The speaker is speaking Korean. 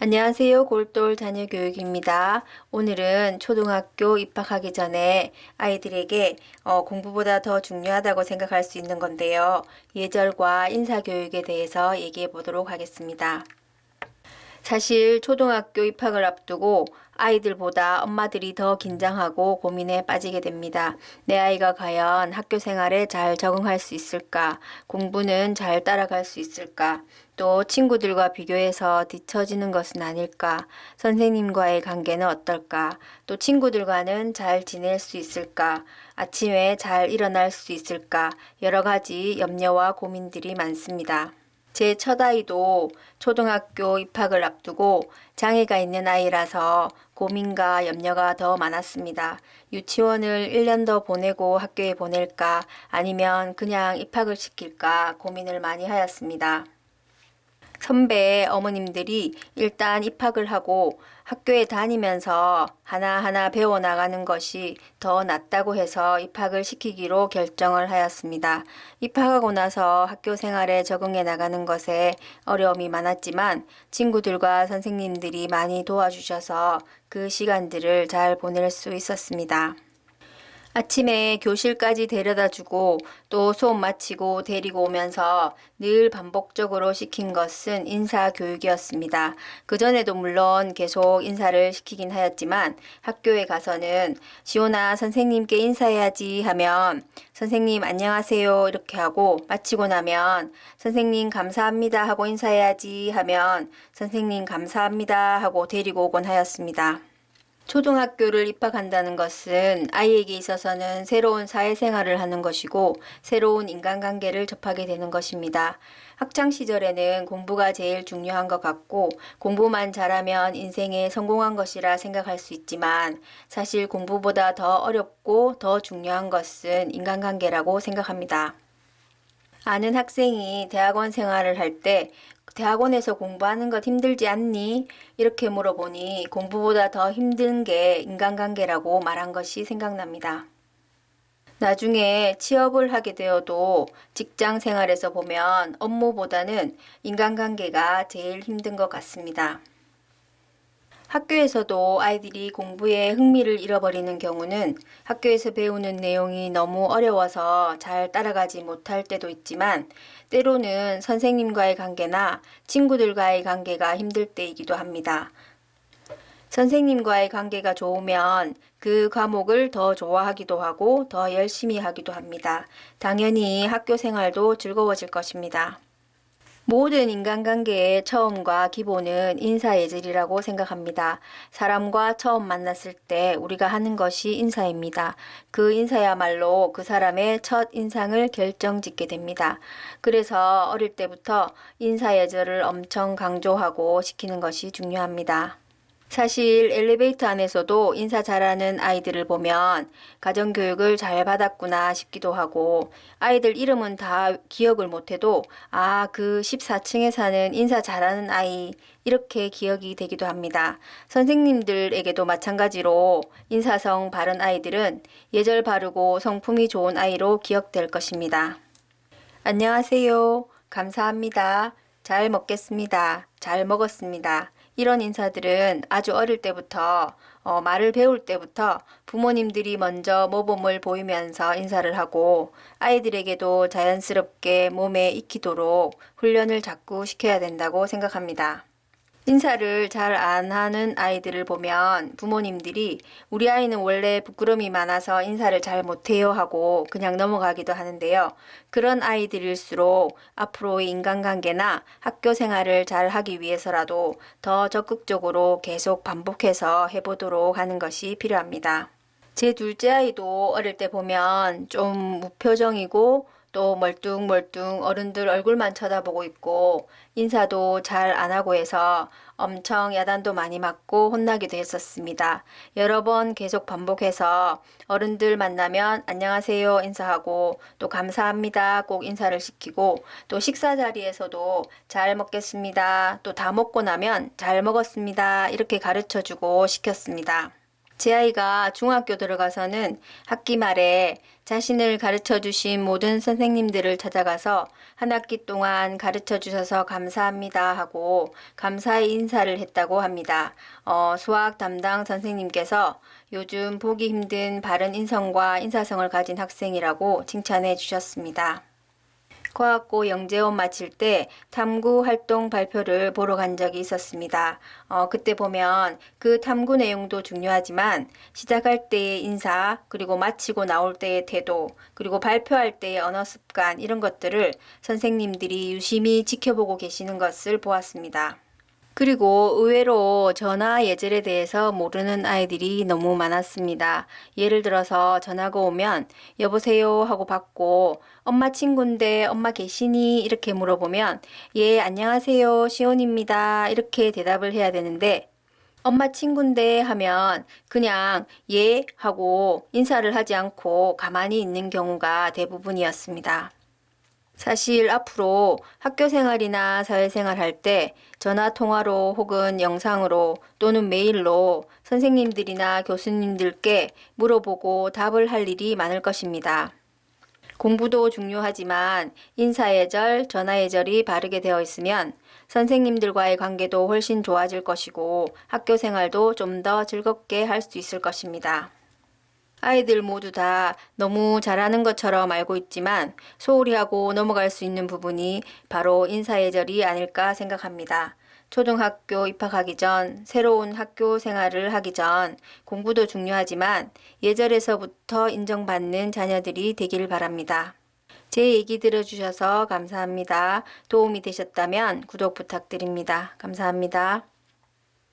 안녕하세요. 골돌 자녀교육입니다. 오늘은 초등학교 입학하기 전에 아이들에게 어, 공부보다 더 중요하다고 생각할 수 있는 건데요. 예절과 인사교육에 대해서 얘기해 보도록 하겠습니다. 사실 초등학교 입학을 앞두고 아이들보다 엄마들이 더 긴장하고 고민에 빠지게 됩니다. 내 아이가 과연 학교 생활에 잘 적응할 수 있을까? 공부는 잘 따라갈 수 있을까? 또 친구들과 비교해서 뒤처지는 것은 아닐까? 선생님과의 관계는 어떨까? 또 친구들과는 잘 지낼 수 있을까? 아침에 잘 일어날 수 있을까? 여러 가지 염려와 고민들이 많습니다. 제 첫 아이도 초등학교 입학을 앞두고 장애가 있는 아이라서 고민과 염려가 더 많았습니다. 유치원을 1년 더 보내고 학교에 보낼까 아니면 그냥 입학을 시킬까 고민을 많이 하였습니다. 선배 어머님들이 일단 입학을 하고 학교에 다니면서 하나하나 배워나가는 것이 더 낫다고 해서 입학을 시키기로 결정을 하였습니다. 입학하고 나서 학교 생활에 적응해 나가는 것에 어려움이 많았지만 친구들과 선생님들이 많이 도와주셔서 그 시간들을 잘 보낼 수 있었습니다. 아침에 교실까지 데려다 주고 또 수업 마치고 데리고 오면서 늘 반복적으로 시킨 것은 인사 교육이었습니다. 그전에도 물론 계속 인사를 시키긴 하였지만 학교에 가서는 시오나 선생님께 인사해야지 하면 선생님 안녕하세요 이렇게 하고 마치고 나면 선생님 감사합니다 하고 인사해야지 하면 선생님 감사합니다 하고 데리고 오곤 하였습니다. 초등학교를 입학한다는 것은 아이에게 있어서는 새로운 사회생활을 하는 것이고 새로운 인간관계를 접하게 되는 것입니다. 학창 시절에는 공부가 제일 중요한 것 같고 공부만 잘하면 인생에 성공한 것이라 생각할 수 있지만 사실 공부보다 더 어렵고 더 중요한 것은 인간관계라고 생각합니다. 아는 학생이 대학원 생활을 할 때 대학원에서 공부하는 것 힘들지 않니? 이렇게 물어보니 공부보다 더 힘든 게 인간관계라고 말한 것이 생각납니다. 나중에 취업을 하게 되어도 직장 생활에서 보면 업무보다는 인간관계가 제일 힘든 것 같습니다. 학교에서도 아이들이 공부에 흥미를 잃어버리는 경우는 학교에서 배우는 내용이 너무 어려워서 잘 따라가지 못할 때도 있지만 때로는 선생님과의 관계나 친구들과의 관계가 힘들 때이기도 합니다. 선생님과의 관계가 좋으면 그 과목을 더 좋아하기도 하고 더 열심히 하기도 합니다. 당연히 학교 생활도 즐거워질 것입니다. 모든 인간관계의 처음과 기본은 인사예절이라고 생각합니다. 사람과 처음 만났을 때 우리가 하는 것이 인사입니다. 그 인사야말로 그 사람의 첫 인상을 결정짓게 됩니다. 그래서 어릴 때부터 인사예절을 엄청 강조하고 시키는 것이 중요합니다. 사실 엘리베이터 안에서도 인사 잘하는 아이들을 보면 가정교육을 잘 받았구나 싶기도 하고 아이들 이름은 다 기억을 못해도 아, 그 14층에 사는 인사 잘하는 아이 이렇게 기억이 되기도 합니다. 선생님들에게도 마찬가지로 인사성 바른 아이들은 예절 바르고 성품이 좋은 아이로 기억될 것입니다. 안녕하세요. 감사합니다. 잘 먹겠습니다. 잘 먹었습니다. 이런 인사들은 아주 어릴 때부터 어, 말을 배울 때부터 부모님들이 먼저 모범을 보이면서 인사를 하고 아이들에게도 자연스럽게 몸에 익히도록 훈련을 자꾸 시켜야 된다고 생각합니다. 인사를 잘 안 하는 아이들을 보면 부모님들이 우리 아이는 원래 부끄러움이 많아서 인사를 잘 못해요 하고 그냥 넘어가기도 하는데요. 그런 아이들일수록 앞으로의 인간관계나 학교 생활을 잘 하기 위해서라도 더 적극적으로 계속 반복해서 해보도록 하는 것이 필요합니다. 제 둘째 아이도 어릴 때 보면 좀 무표정이고 또 멀뚱멀뚱 어른들 얼굴만 쳐다보고 있고 인사도 잘 안 하고 해서 엄청 야단도 많이 맞고 혼나기도 했었습니다. 여러 번 계속 반복해서 어른들 만나면 안녕하세요 인사하고 또 감사합니다 꼭 인사를 시키고 또 식사 자리에서도 잘 먹겠습니다. 또 다 먹고 나면 잘 먹었습니다. 이렇게 가르쳐 주고 시켰습니다. 제 아이가 중학교 들어가서는 학기 말에 자신을 가르쳐 주신 모든 선생님들을 찾아가서 한 학기 동안 가르쳐 주셔서 감사합니다 하고 감사의 인사를 했다고 합니다. 어, 수학 담당 선생님께서 요즘 보기 힘든 바른 인성과 인사성을 가진 학생이라고 칭찬해 주셨습니다. 과학고 영재원 마칠 때 탐구 활동 발표를 보러 간 적이 있었습니다. 어, 그때 보면 그 탐구 내용도 중요하지만 시작할 때의 인사, 그리고 마치고 나올 때의 태도, 그리고 발표할 때의 언어 습관 이런 것들을 선생님들이 유심히 지켜보고 계시는 것을 보았습니다. 그리고 의외로 전화 예절에 대해서 모르는 아이들이 너무 많았습니다. 예를 들어서 전화가 오면 여보세요 하고 받고 엄마 친구인데 엄마 계시니 이렇게 물어보면 예 안녕하세요 시온입니다 이렇게 대답을 해야 되는데 엄마 친구인데 하면 그냥 예 하고 인사를 하지 않고 가만히 있는 경우가 대부분이었습니다. 사실 앞으로 학교 생활이나 사회생활 할 때 전화 통화로 혹은 영상으로 또는 메일로 선생님들이나 교수님들께 물어보고 답을 할 일이 많을 것입니다. 공부도 중요하지만 인사예절, 전화예절이 바르게 되어 있으면 선생님들과의 관계도 훨씬 좋아질 것이고 학교 생활도 좀 더 즐겁게 할 수 있을 것입니다. 아이들 모두 다 너무 잘하는 것처럼 알고 있지만 소홀히 하고 넘어갈 수 있는 부분이 바로 인사예절이 아닐까 생각합니다. 초등학교 입학하기 전, 새로운 학교 생활을 하기 전 공부도 중요하지만 예절에서부터 인정받는 자녀들이 되길 바랍니다. 제 얘기 들어주셔서 감사합니다. 도움이 되셨다면 구독 부탁드립니다. 감사합니다.